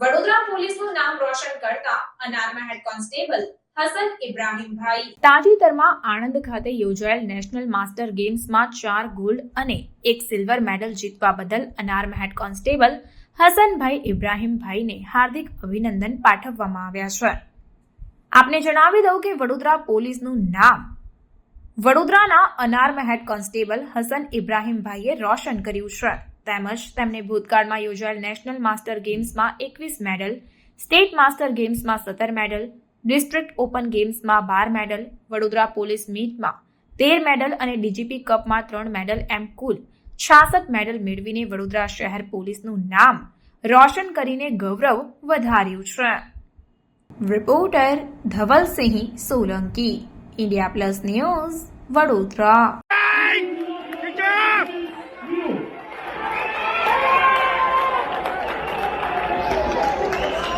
વડોદરા પોલીસનું નામ રોશન કરતા અનારમાં હેડ કોન્સ્ટેબલ હસન ઇબ્રાહીમભાઈ. તાજેતરમાં આણંદ ખાતે યોજાયેલ નેશનલ માસ્ટર ગેમ્સમાં ચાર ગોલ્ડ અને એક સિલ્વર મેડલ જીતવા બદલ અનાર્મ હેડ કોન્સ્ટેબલ હસનભાઈ ઇબ્રાહીમભાઈને હાર્દિક અભિનંદન પાઠવવામાં આવ્યા છે. આપને જણાવી દઉં કે વડોદરા પોલીસનું નામ વડોદરાના અનાર્મ હેડ કોન્સ્ટેબલ હસન ઇબ્રાહીમભાઈએ રોશન કર્યું છે. તેમજ તેમને ભૂતકાળમાં યોજાયેલ નેશનલ માસ્ટર ગેમ્સમાં એકવીસ મેડલ, સ્ટેટ માસ્ટર ગેમ્સમાં સત્તર મેડલ, ડિસ્ટ્રિક્ટ ઓપન ગેમ્સમાં બાર મેડલ, વડોદરા પોલીસ મીટમાં તેર મેડલ અને ડીજીપી કપમાં ત્રણ મેડલ એમ કુલ છાસઠ મેડલ મેળવીને વડોદરા શહેર પોલીસનું નામ રોશન કરીને ગૌરવ વધાર્યું છે. Reporter Dhavalsinh Solanki, India Plus News Vadodara.